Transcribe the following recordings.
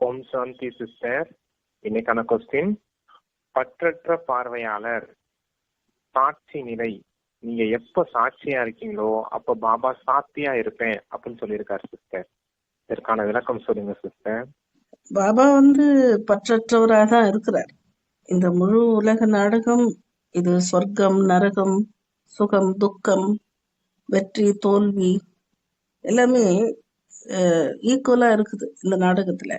ஓம் சாந்தி sister. இன்னைக்கான question பற்றற்ற பார்வையாளர். சாட்சி நிலை. நீங்க எப்ப சாட்சியா இருக்கீங்களோ அப்ப பாபா சாத்தியா இருப்பேன் அப்படின்னு சொல்லியிருக்காரு சிஸ்டர். இதற்கான விளக்கம் சொல்லுங்க சிஸ்டர். பாபா வந்து பற்றற்றவராக தான் இருக்கிறார். இந்த முழு உலக நாடகம் இது சொர்க்கம் நரகம் சுகம் துக்கம் வெற்றி தோல்வி எல்லாமே ஈக்குவலா இருக்குது இந்த நாடகத்துல.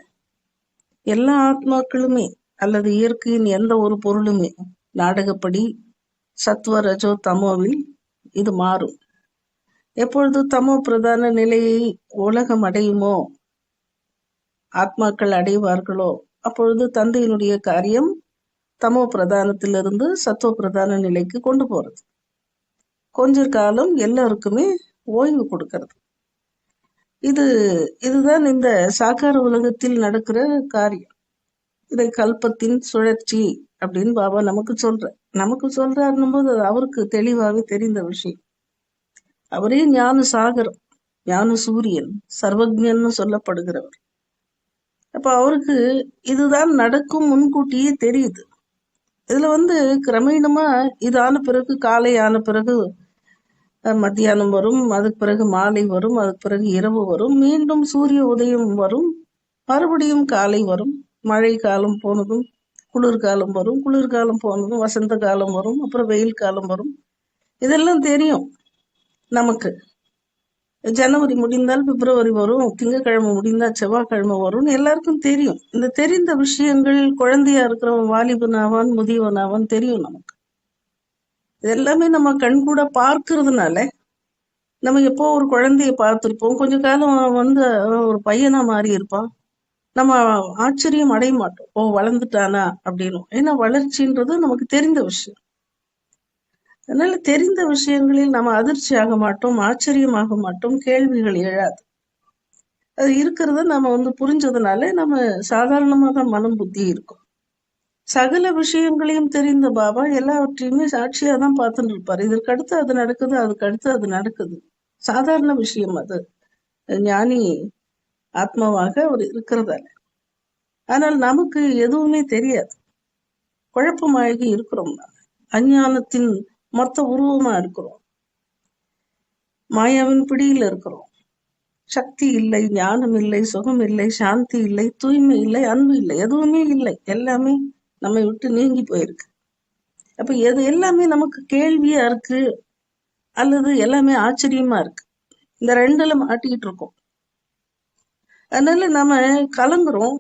எல்லா ஆத்மாக்களுமே அல்லது இயற்கையின் எந்த ஒரு பொருளுமே நாடகப்படி சத்வ ரஜோ தமோவில் இது மாறும். எப்பொழுது தமோ பிரதான நிலையை உலகம் அடையுமோ ஆத்மாக்கள் அடைவார்களோ அப்பொழுது தந்தையினுடைய காரியம் தமோ பிரதானத்திலிருந்து சத்துவ பிரதான நிலைக்கு கொண்டு போறது. கொஞ்ச காலம் எல்லாருக்குமே ஓய்வு கொடுக்கறது. இது இதுதான் இந்த சாக்கார உலகத்தில் நடக்கிற காரியம். இதை கல்பத்தின் சுழற்சி அப்படின்னு பாபா நமக்கு சொல்ற நமக்கு சொல்றாருன்னும் போது அது அவருக்கு தெளிவாகவே தெரிந்த விஷயம். அவரே ஞான சாகரம் ஞான சூரியன் சர்வஜன்னு சொல்லப்படுகிறவர். அப்ப அவருக்கு இதுதான் நடக்கும் முன்கூட்டியே தெரியுது. இதுல வந்து கிரமீணமா இதான பிறகு காலை ஆன பிறகு மத்தியானம் வரும் அதுக்கு பிறகு மாலை வரும் அதுக்கு பிறகு இரவு வரும் மீண்டும் சூரிய உதயம் வரும் மறுபடியும் காலை வரும் மழை காலம் போனதும் குளிர்காலம் வரும் குளிர்காலம் போனதும் வசந்த காலம் வரும் அப்புறம் வெயில் காலம் வரும். இதெல்லாம் தெரியும் நமக்கு. ஜனவரி முடிந்தால் பிப்ரவரி வரும் திங்கக்கிழமை முடிந்தால் செவ்வாய்க்கிழமை வரும்னு எல்லாருக்கும் தெரியும். இந்த தெரிந்த விஷயங்கள் குழந்தையா இருக்கிறவன் வாலிபனாவான் முதியவனாவான் தெரியும் நமக்கு. இதெல்லாமே நம்ம கண் கூட பார்க்கறதுனால நம்ம எப்போ ஒரு குழந்தைய பார்த்திருப்போம். கொஞ்ச காலம் வந்து ஒரு பையனா மாறி இருப்பான். நம்ம ஆச்சரியம் அடைய மாட்டோம். ஓ வளர்ந்துட்டானா அப்படின்னு. ஏன்னா வளர்ச்சின்றது நமக்கு தெரிந்த விஷயம். அதனால தெரிந்த விஷயங்களில் நம்ம அதிர்ச்சி ஆக மாட்டோம் ஆச்சரியமாக மாட்டோம் கேள்விகள் எழாது. அது இருக்கிறத நம்ம வந்து புரிஞ்சதுனால நம்ம சாதாரணமாக தான் மனம் புத்தி இருக்கும். சகல விஷயங்களையும் தெரிந்த பாபா எல்லாவற்றையுமே சாட்சியா தான் பார்த்துட்டு இருப்பாரு. இதற்கு அடுத்து அது நடக்குது அதுக்கு அடுத்து அது நடக்குது. சாதாரண விஷயம் அது. ஞானி ஆத்மாவாக அவர் இருக்கிறதால. ஆனால் நமக்கு எதுவுமே தெரியாது. குழப்பமாகி இருக்கிறோம் அஞ்ஞானத்தின் மொத்த உருவமா இருக்கிறோம். மாயாவின் பிடியில இருக்கிறோம். சக்தி இல்லை ஞானம் இல்லை சுகம் இல்லை சாந்தி இல்லை தூய்மை இல்லை அன்பு இல்லை எதுவுமே இல்லை. எல்லாமே நம்மை விட்டு நீங்கி போயிருக்கு. அப்ப எது எல்லாமே நமக்கு கேள்வியா இருக்கு அல்லது எல்லாமே ஆச்சரியமா இருக்கு. இந்த ரெண்டுல மாட்டிக்கிட்டு இருக்கோம். அதனால நாம கலங்குறோம்.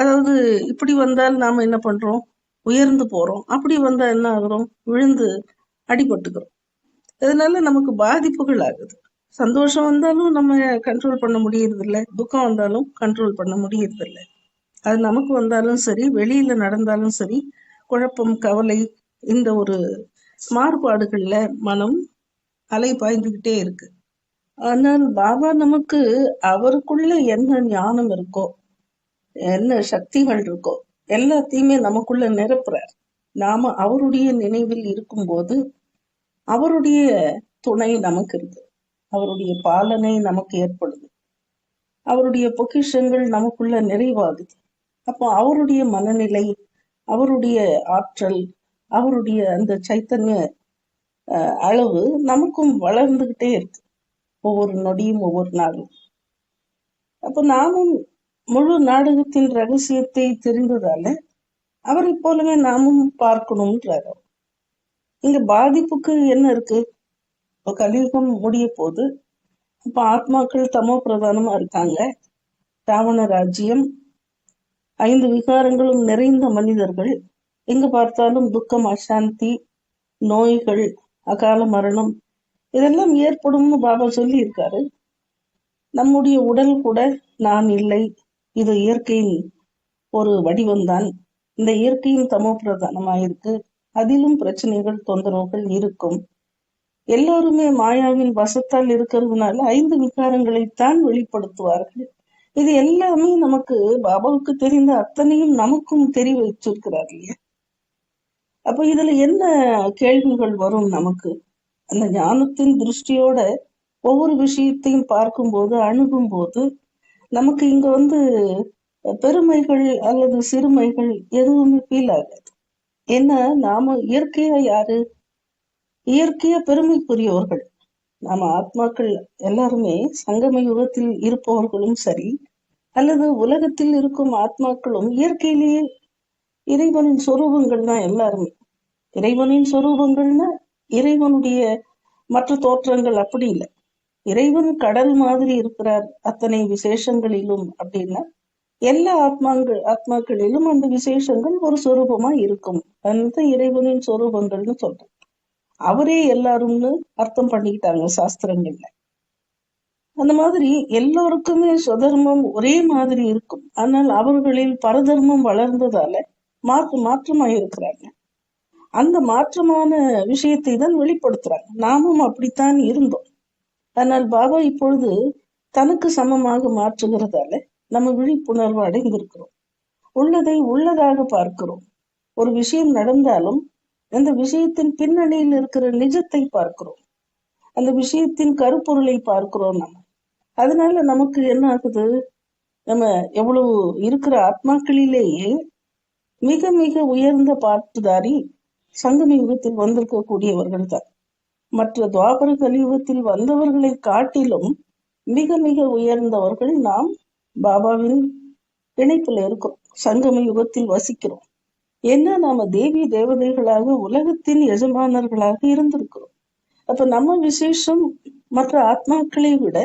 அதாவது இப்படி வந்தால் நாம என்ன பண்றோம்? உயர்ந்து போறோம். அப்படி வந்தா என்ன ஆகுறோம்? விழுந்து அடிபட்டுக்கிறோம். இதனால நமக்கு பாதிப்புகள் ஆகுது. சந்தோஷம் வந்தாலும் நம்ம கண்ட்ரோல் பண்ண முடியறது துக்கம் வந்தாலும் கண்ட்ரோல் பண்ண முடியறதில்லை. அது நமக்கு வந்தாலும் சரி வெளியில நடந்தாலும் சரி குழப்பம் கவலை இந்த ஒரு மாறுபாடுகள்ல மனம் அலை பாய்ந்துகிட்டே இருக்கு. ஆனால் பாபா நமக்கு அவருக்குள்ள என்ன ஞானம் இருக்கோ என்ன சக்திகள் இருக்கோ எல்லாத்தையுமே நமக்குள்ள நிரப்புறார். நாம அவருடைய நினைவில் இருக்கும்போது அவருடைய துணை நமக்கு இருக்கு. அவருடைய பாலனை நமக்கு ஏற்படுது. அவருடைய பொக்கிஷங்கள் நமக்குள்ள நிறைவாகுது. அப்போ அவருடைய மனநிலை அவருடைய ஆற்றல் அவருடைய அந்த சைத்தன்ய அளவு நமக்கும் வளர்ந்துகிட்டே இருக்கு. ஒவ்வொரு நொடியும் ஒவ்வொரு நாளும். அப்போ நாமும் முழு நாடகத்தின் ரகசியத்தை தெரிந்ததால அவரை போலவே நாமும் பார்க்கணும்ன்றார் இங்க பாதிப்புக்கு என்ன இருக்கு? இப்போ கலியுகம் முடிய போது இப்போ ஆத்மாக்கள் தமோ பிரதானமா இருக்காங்க. ராவண ராஜ்யம் ஐந்து விகாரங்களும் நிறைந்த மனிதர்கள். எங்கு பார்த்தாலும் துக்கம் அசாந்தி நோய்கள் அகால மரணம் இதெல்லாம் ஏற்படும்னு பாபா சொல்லி இருக்காரு நம்முடைய உடல் கூட நான் இல்லை இது இயற்கையின் ஒரு வடிவம்தான். இந்த இயற்கையும் தமோ பிரதானமாயிருக்கு அதிலும் பிரச்சனைகள் தொந்தரவுகள் இருக்கும். எல்லோருமே மாயாவின் வசத்தால் இருக்கிறதுனால ஐந்து விகாரங்களைத்தான் வெளிப்படுத்துவார்கள். இது எல்லாமே நமக்கு பாபாவுக்கு தெரிந்த அத்தனையும் நமக்கும் தெரிய வச்சிருக்கிறார் இல்லையா அப்ப இதுல என்ன கேள்விகள் வரும் நமக்கு? அந்த ஞானத்தின் திருஷ்டியோட ஒவ்வொரு விஷயத்தையும் பார்க்கும்போது அணுகும் போது நமக்கு இங்க வந்து பெருமைகள் அல்லது சிறுமைகள் எதுவுமே ஃபீல் ஆகாது. ஏன்னா நாம இயற்கையா யாரு? இயற்கையா பெருமைக்குரியவர்கள். நாம ஆத்மாக்கள் எல்லாருமே சங்கம யுகத்தில் இருப்பவர்களும் சரி அல்லது உலகத்தில் இருக்கும் ஆத்மாக்களும் இயற்கையிலேயே இறைவனின் சொரூபங்கள் தான் எல்லாருமே. இறைவனின் சொரூபங்கள்னா இறைவனுடைய மற்ற தோற்றங்கள் அப்படி இல்லை. இறைவன் கடல் மாதிரி இருக்கிறார் அத்தனை விசேஷங்களிலும் அப்படின்னா எல்லா ஆத்மாங்கள் ஆத்மாக்களிலும் அந்த விசேஷங்கள் ஒரு சொரூபமா இருக்கும். அந்த இறைவனின் சொரூபங்கள்னு சொல்றேன் அவரே எல்லாரும்னு அர்த்தம் பண்ணிக்கிட்டாங்க சாஸ்திரங்கள்ல. அந்த மாதிரி எல்லோருக்குமே சுதர்மம் ஒரே மாதிரி இருக்கும். ஆனால் அவர்களில் பரதர்மம் வளர்ந்ததால மாற்று மாற்றமாயிருக்கிறாங்க அந்த மாற்றமான விஷயத்தை தான் வெளிப்படுத்துறாங்க. நாமும் அப்படித்தான் இருந்தோம். ஆனால் பாபா இப்பொழுது தனக்கு சமமாக மாற்றுகிறதால நம்ம விழிப்புணர்வு அடைந்திருக்கிறோம். உள்ளதை உள்ளதாக பார்க்கிறோம். ஒரு விஷயம் நடந்தாலும் அந்த விஷயத்தின் பின்னணியில் இருக்கிற நிஜத்தை பார்க்கிறோம். அந்த விஷயத்தின் கருப்பொருளை பார்க்கிறோம் நம்ம. அதனால நமக்கு என்ன ஆகுது? நம்ம எவ்வளவு இருக்கிற ஆத்மாக்களிலேயே மிக மிக உயர்ந்த பாட்டுதாரி சங்கம யுகத்தில் வந்திருக்கக்கூடியவர்கள் தான். மற்ற துவாபர கலியுகத்தில் வந்தவர்களை காட்டிலும் மிக மிக உயர்ந்தவர்கள் நாம் பாபாவின் இணைப்புல இருக்கிறோம். சங்கம யுகத்தில் வசிக்கிறோம். ஏன்னா நாம தேவி தேவதைகளாக உலகத்தின் எஜமானர்களாக இருந்திருக்கிறோம்? அப்ப நம்ம விசேஷம் மற்ற ஆத்மாக்களை விட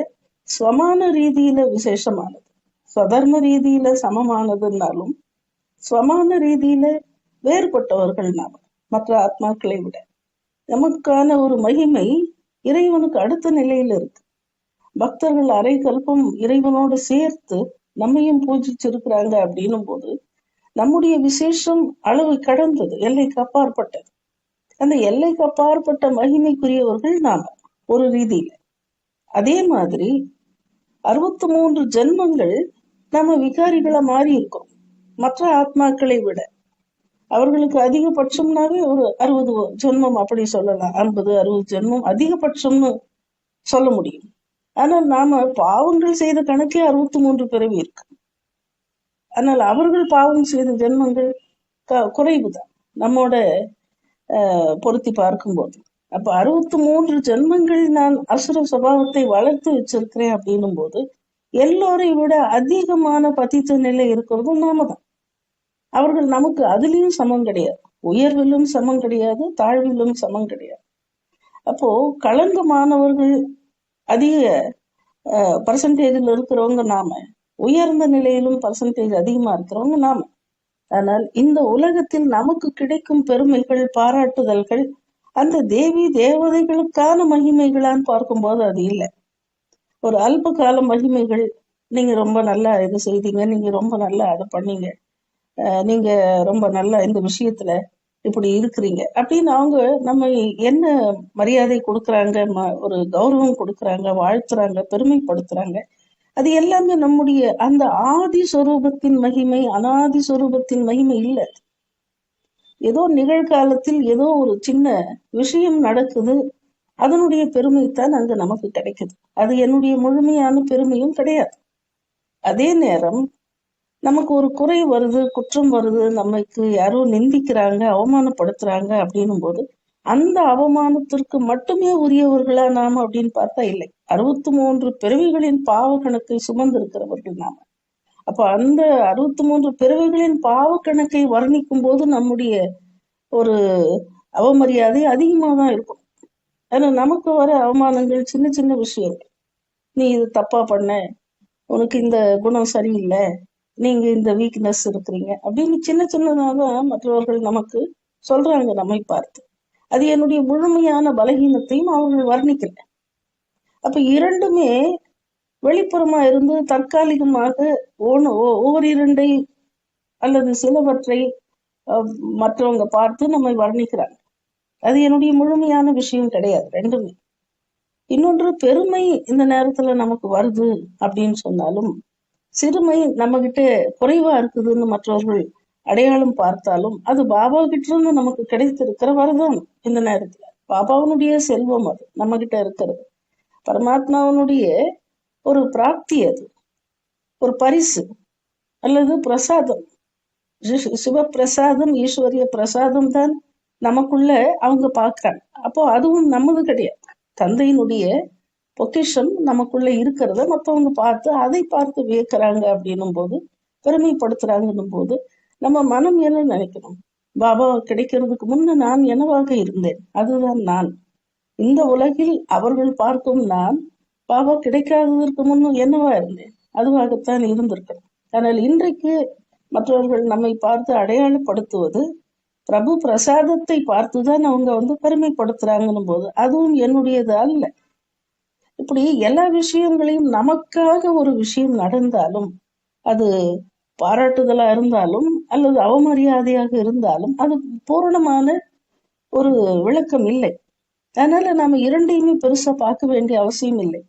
ஸ்வமான ரீதியில விசேஷமானது. ஸ்வதர்ம ரீதியில சமமானதுனாலும் ஸ்வமான ரீதியில வேறுபட்டவர்கள் நாம மற்ற ஆத்மாக்களை விட. நமக்கான ஒரு மகிமை இறைவனுக்கு அடுத்த நிலையில இருக்கு. பக்தர்கள் அரை கல்பம் இறைவனோடு சேர்த்து நம்மையும் பூஜிச்சிருக்கிறாங்க அப்படின்னும் போது நம்முடைய விசேஷம் அளவு கடந்தது எல்லைக்கு அப்பாற்பட்டது. அந்த எல்லைக்கு அப்பாற்பட்ட மகிமைக்குரியவர்கள் நாம ஒரு ரீதியில. அதே மாதிரி அறுபத்தி மூன்று ஜென்மங்கள் நம்ம விகாரிகளா மாறி இருக்கோம் மற்ற ஆத்மாக்களை விட. அவர்களுக்கு அதிகபட்சம்னாவே ஒரு அறுபது ஜென்மம் அப்படி சொல்லலாம். ஐம்பது அறுபது ஜென்மம் அதிகபட்சம்னு சொல்ல முடியும். ஆனா நாம பாவங்கள் செய்த கணக்கே அறுபத்தி மூன்று பிறவி இருக்கு. ஆனால் அவர்கள் பாவம் செய்த ஜென்மங்கள் க- குறைவுதான். நம்மோட அஹ், பொருத்தி பார்க்கும்போது. அப்ப அறுபத்தி மூன்று ஜென்மங்கள் நான் அசுர சுபாவத்தை வளர்த்து வச்சிருக்கிறேன் அப்படின்னும் போது எல்லோரை விட அதிகமான பதித்த நிலை இருக்கிறதும் நாம தான் அவர்கள் நமக்கு அதுலயும் சமம் கிடையாது. உயர்விலும் சமம் கிடையாது தாழ்விலும் சமம் கிடையாது. அப்போ களங்கமானவர்கள் அதிக பர்சன்டேஜில் இருக்கிறவங்க நாம உயர்ந்த நிலையிலும் பர்சன்டேஜ் அதிகமா இருக்கிறவங்க நாம. ஆனால் இந்த உலகத்தில் நமக்கு கிடைக்கும் பெருமைகள் பாராட்டுதல்கள் அந்த தேவி தேவதைகளுக்கான மகிமைகளான்னு பார்க்கும்போது அது இல்லை. ஒரு அல்ப கால மகிமைகள் நீங்க ரொம்ப நல்லா இது செய்தீங்க நீங்க ரொம்ப நல்லா அதை பண்ணீங்க நீங்க ரொம்ப நல்லா இந்த விஷயத்துல இப்படி இருக்கிறீங்க அப்படின்னு அவங்க நம்ம என்ன மரியாதை கொடுக்குறாங்க ம- ஒரு கௌரவம் கொடுக்கறாங்க வாழ்த்துறாங்க பெருமைப்படுத்துறாங்க அது எல்லாமே நம்முடைய அந்த ஆதி சொரூபத்தின் மகிமை அனாதி சொரூபத்தின் மகிமை இல்ல. ஏதோ நிகழ்காலத்தில் ஏதோ ஒரு சின்ன விஷயம் நடக்குது அதனுடைய பெருமைத்தான் அங்கு அங்க நமக்கு கிடைக்குது. அது என்னுடைய முழுமையான பெருமையும் கிடையாது. அதே நேரம் நமக்கு ஒரு குறை வருது குற்றம் வருது நமக்கு யாரோ நிந்திக்கிறாங்க அவமானப்படுத்துறாங்க அப்படின்னும் போது அந்த அவமானத்திற்கு மட்டுமே உரியவர்களா நாம அப்படின்னு பார்த்தா இல்லை. அறுபத்தி மூன்று பிறவிகளின் பாவ கணக்கை சுமந்திருக்கிறவர்கள் நாம. அப்ப அந்த அறுபத்தி மூன்று பிறவிகளின் பாவ கணக்கை வர்ணிக்கும் போது நம்முடைய ஒரு அவமரியாதை அதிகமா தான் இருக்கும். ஆனா நமக்கு வர அவமானங்கள் சின்ன சின்ன விஷயங்கள். நீ இது தப்பா பண்ண உனக்கு இந்த குணம் சரியில்லை நீங்க இந்த வீக்னஸ் இருக்கிறீங்க அப்படின்னு சின்ன சின்னதாக மற்றவர்கள் நமக்கு சொல்றாங்க நம்மை பார்த்து. அது என்னுடைய முழுமையான பலகீனத்தையும் அவர்கள் வர்ணிக்கல. அப்ப இரண்டுமே வெளிப்புறமா இருந்து தற்காலிகமாக ஒன்னு ஒவ்வொரு இரண்டை அல்லது சிலவற்றை மற்றவங்க பார்த்து நம்மை வர்ணிக்கிறாங்க அது என்னுடைய முழுமையான விஷயம் கிடையாது ரெண்டுமே. இன்னொன்று பெருமை இந்த நேரத்துல நமக்கு வருது அப்படின்னு சொன்னாலும் சிறுமை நம்ம கிட்ட குறைவா இருக்குதுன்னு மற்றவர்கள் அடையாளம் பார்த்தாலும் அது பாபா கிட்ட இருந்து நமக்கு கிடைத்திருக்கிற வரதான் இந்த நேரத்துல. பாபாவுனுடைய செல்வம் அது நம்ம கிட்ட இருக்கிறது. பரமாத்மாவனுடைய ஒரு பிராப்தி அது. ஒரு பரிசு அல்லது பிரசாதம். சிவப்பிரசாதம் ஈஸ்வரிய பிரசாதம் தான் நமக்குள்ள அவங்க பார்க்கறாங்க. அப்போ அதுவும் நம்மது கிடையாது. தந்தையினுடைய பொக்கிஷம் நமக்குள்ள இருக்கிறத மற்றவங்க பார்த்து அதை பார்த்து வியக்கிறாங்க அப்படின்னும் போது பெருமைப்படுத்துறாங்கன்னும் போது நம்ம மனம் என்ன நினைக்கணும்? பாபா கிடைக்கிறதுக்கு முன்ன நான் என்னவாக இருந்தேன்? அதுதான் நான். இந்த உலகில் அவர்கள் பார்க்கும் நான் பாபா கிடைக்காததற்கு முன்னும் என்னவா இருந்தேன் அதுவாகத்தான் இருந்திருக்கிறேன் ஆனால் இன்றைக்கு மற்றவர்கள் நம்மை பார்த்து அடையாளப்படுத்துவது பிரபு பிரசாதத்தை பார்த்துதான் அவங்க வந்து பெருமைப்படுத்துறாங்கன்னும் போது அதுவும் என்னுடையது அல்ல. இப்படி எல்லா விஷயங்களையும் நமக்காக ஒரு விஷயம் நடந்தாலும் அது பாராட்டுதலா இருந்தாலும் அல்லது அவமரியாதையாக இருந்தாலும் அது பூரணமான ஒரு விளக்கம் இல்லை. அதனால நாம இரண்டையுமே பெருசா பார்க்க வேண்டிய அவசியம் இல்லை.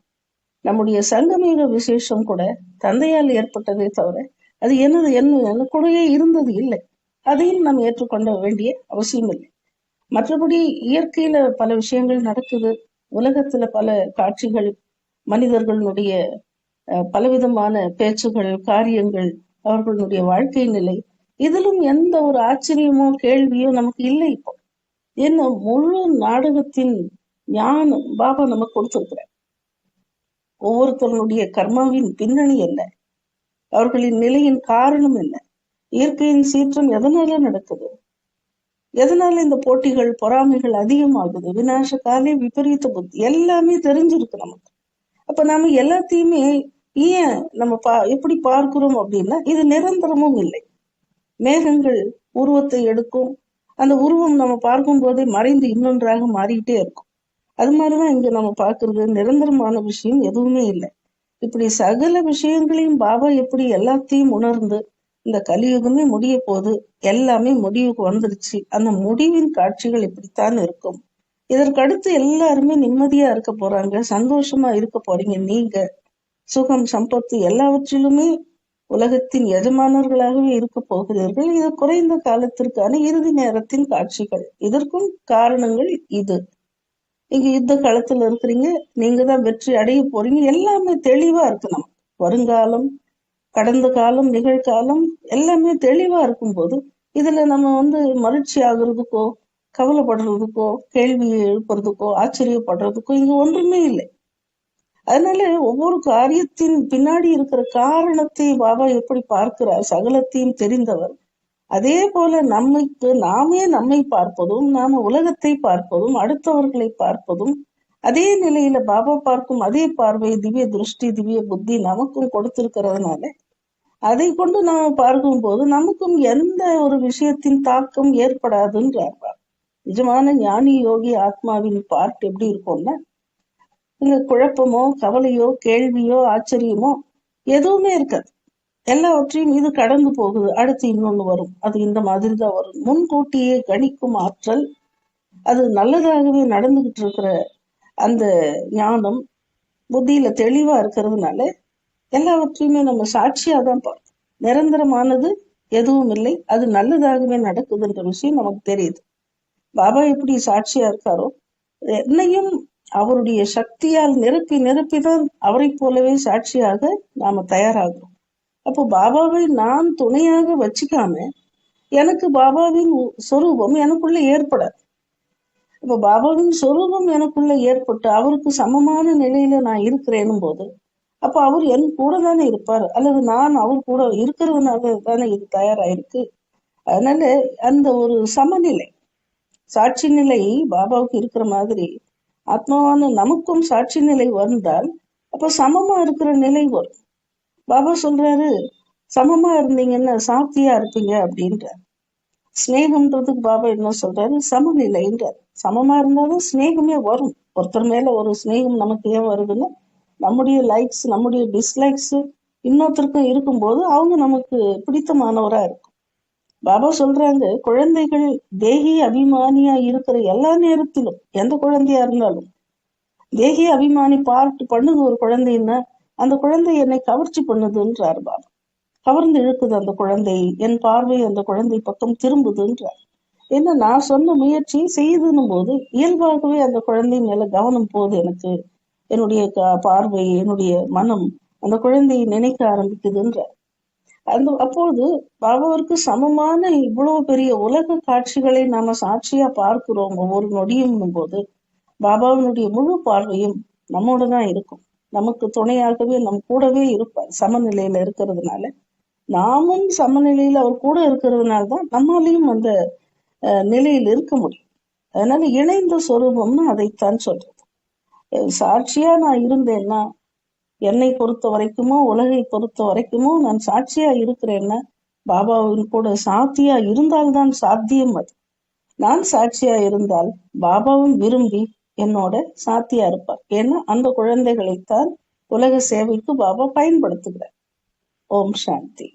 நம்முடைய சங்கமேக விசேஷம் கூட தந்தையால் ஏற்பட்டதே தவிர அது என்னது என்ன கூடயே இருந்தது இல்லை. அதையும் நாம் ஏற்றுக்கொள்ள வேண்டிய அவசியம் இல்லை. மற்றபடி இயற்கையில பல விஷயங்கள் நடக்குது. உலகத்துல பல காட்சிகள் மனிதர்களுடைய பலவிதமான பேச்சுகள் காரியங்கள் அவர்களுடைய வாழ்க்கை நிலை இதிலும் எந்த ஒரு ஆச்சரியமோ கேள்வியோ நமக்கு இல்லை இப்போ. என்ன முழு நாடகத்தின் ஞானம் பாபா நமக்கு கொடுத்திருக்கிறார். ஒவ்வொருத்தருடைய கர்மாவின் பின்னணி என்ன? அவர்களின் நிலையின் காரணம் என்ன? இயற்கையின் சீற்றம் எதனால நடக்குது? எதனால இந்த போட்டிகள் பொறாமைகள் அதிகமாகுது? விநாச காலே விபரீத புத்தி எல்லாமே தெரிஞ்சிருக்கு நமக்கு. அப்ப நாம எல்லாத்தையுமே ஏன் நம்ம பா எப்படி பார்க்கிறோம் அப்படின்னா இது நிரந்தரமும் இல்லை. மேகங்கள் உருவத்தை எடுக்கும் அந்த உருவம் நம்ம பார்க்கும் போதே மறைந்து இன்னொன்றாக மாறிக்கிட்டே இருக்கும். அது மாதிரிதான் இங்க நம்ம பார்க்கறது. நிரந்தரமான விஷயம் எதுவுமே இல்லை. இப்படி சகல விஷயங்களையும் பாபா எப்படி எல்லாத்தையும் உணர்ந்து இந்த கலியுகமே முடிய போது எல்லாமே முடிவுக்கு வந்துருச்சு. அந்த முடிவின் காட்சிகள் இப்படித்தான் இருக்கும். இதற்கடுத்து எல்லாருமே நிம்மதியா இருக்க போறாங்க. சந்தோஷமா இருக்க போறீங்க. நீங்க சுகம் சம்பத்து எல்லாவற்றிலுமே உலகத்தின் எஜமானர்களாகவே இருக்க போகிறீர்கள். இது குறைந்த காலத்திற்கான இறுதி நேரத்தின் காட்சிகள். இதற்கும் காரணங்கள் இது. இங்க யுத்த களத்துல இருக்கிறீங்க. நீங்க தான் வெற்றி அடைய போறீங்க. எல்லாமே தெளிவா இருக்கு நமக்கு. வருங்காலம் கடந்த காலம் நிகழ்காலம் எல்லாமே தெளிவா இருக்கும்போது இதுல நம்ம வந்து மகிழ்ச்சி ஆகுறதுக்கோ கவலைப்படுறதுக்கோ கேள்வி எழுப்புறதுக்கோ ஆச்சரியப்படுறதுக்கோ இங்க ஒன்றுமே இல்லை. அதனால ஒவ்வொரு காரியத்தின் பின்னாடி இருக்கிற காரணத்தை பாபா எப்படி பார்க்கிறார் சகலத்தையும் தெரிந்தவர். அதே போல நம்மைக்கு நாமே நம்மை பார்ப்பதும் நாம உலகத்தை பார்ப்பதும் அடுத்தவர்களை பார்ப்பதும் அதே நிலையில பாபா பார்க்கும் அதே பார்வை திவ்ய திருஷ்டி திவ்ய புத்தி நமக்கும் கொடுத்திருக்கிறதுனால அதை கொண்டு நாம பார்க்கும் போது நமக்கும் எந்த ஒரு விஷயத்தின் தாக்கம் ஏற்படாதுன்றார் நிஜமான ஞானி யோகி ஆத்மாவின் பார்ட் எப்படி இருக்கும்னா குழப்பமோ கவலையோ கேள்வியோ ஆச்சரியமோ எதுவுமே இருக்காது. எல்லாவற்றையும் இது கடந்து போகுது. அடுத்து இன்னொன்னு வரும். அது இந்த மாதிரி தான் வரும். முன்கூட்டியே கணிக்கும் ஆற்றல் அது நல்லதாகவே நடந்துகிட்டு இருக்கிற அந்த ஞானம் புத்தியில தெளிவா இருக்கிறதுனால எல்லாவற்றையுமே நம்ம சாட்சியா தான் பார்ப்போம். நிரந்தரமானது எதுவும் இல்லை. அது நல்லதாகவே நடக்குதுன்ற விஷயம் நமக்கு தெரியுது. பாபா எப்படி சாட்சியா இருக்காரோ என்னையும் அவருடைய சக்தியால் நிரப்பி நிரப்பி தான் அவரை போலவே சாட்சியாக நாம தயாராகிறோம். அப்போ பாபாவை நான் துணையாக வச்சுக்காம எனக்கு பாபாவின் சொரூபம் எனக்குள்ள ஏற்படாது. இப்ப பாபாவின் சொரூபம் எனக்குள்ள ஏற்பட்டு அவருக்கு சமமான நிலையில நான் இருக்கிறேனும் போது அப்ப அவர் என் கூட தானே இருப்பார்? அல்லது நான் அவர் கூட இருக்கிறதுனால தானே இது தயாராயிருக்கு? அதனால அந்த ஒரு சமநிலை சாட்சி நிலை பாபாவுக்கு இருக்கிற மாதிரி ஆத்மாவான நமக்கும் சாட்சி நிலை வந்தால் அப்ப சமமா இருக்கிற நிலை வரும் பாபா சொல்றாரு சமமா இருந்தீங்கன்னா சாத்தியா இருப்பீங்க அப்படின்றார். ஸ்னேகம்ன்றதுக்கு பாபா என்ன சொல்றாரு? சமநிலைன்றார். சமமா இருந்தாலும் ஸ்னேகமே வரும். ஒருத்தர் மேல ஒரு ஸ்னேகம் நமக்கு ஏன் வருதுன்னா நம்முடைய லைக்ஸ் நம்முடைய டிஸ்லைக்ஸ் இன்னொருத்தருக்கும் இருக்கும்போது அவங்க நமக்கு பிடித்தமானவரா இருக்கும். பாபா சொல்றாங்க குழந்தைகள் தேகி அபிமானியா இருக்கிற எல்லா நேரத்திலும் எந்த குழந்தையா இருந்தாலும். தேகி அபிமானி பார்த்து பண்ணுது ஒரு குழந்தைன்னா அந்த குழந்தை என்னை கவர்ச்சி பண்ணுதுன்றார் பாபா. கவர்ந்து இழுக்குது அந்த குழந்தை என் பார்வை அந்த குழந்தை பக்கம் திரும்புதுன்றார். என்ன நான் சொன்ன முயற்சி செய்துன்னும் போது இயல்பாகவே அந்த குழந்தை மேல கவனம் போகுது எனக்கு. என்னுடைய க- பார்வை என்னுடைய மனம் அந்த குழந்தையை நினைக்க ஆரம்பிக்குதுன்றார். அந்த அப்போது பாபாவிற்கு சமமான இவ்வளவு பெரிய உலக காட்சிகளை நாம சாட்சியா பார்க்கிறோம் ஒவ்வொரு நொடியும் போது பாபாவினுடைய முழு பார்வையும் நம்மோட தான் இருக்கும். நமக்கு துணையாகவே நம் கூடவே இருப்பார் சமநிலையில இருக்கிறதுனால. நாமும் சமநிலையில அவர் கூட இருக்கிறதுனால தான் நம்மளாலையும் அந்த அஹ், நிலையில் இருக்க முடியும். அதனால இணைந்த சொரூபம்னு அதைத்தான் சொல்றது. சாட்சியா நான் இருந்தேன்னா என்னை பொறுத்த வரைக்குமோ உலகை பொறுத்த வரைக்குமோ நான் சாட்சியா இருக்கிறேன்னா பாபாவின் கூட சாத்தியா இருந்தால்தான் சாத்தியம் அது. நான் சாட்சியா இருந்தால் பாபாவும் விரும்பி என்னோட சாத்தியா இருப்பார். ஏன்னா அந்த குழந்தைகளைத்தான் உலக சேவைக்கு பாபா பயன்படுத்துகிறார். ஓம் சாந்தி.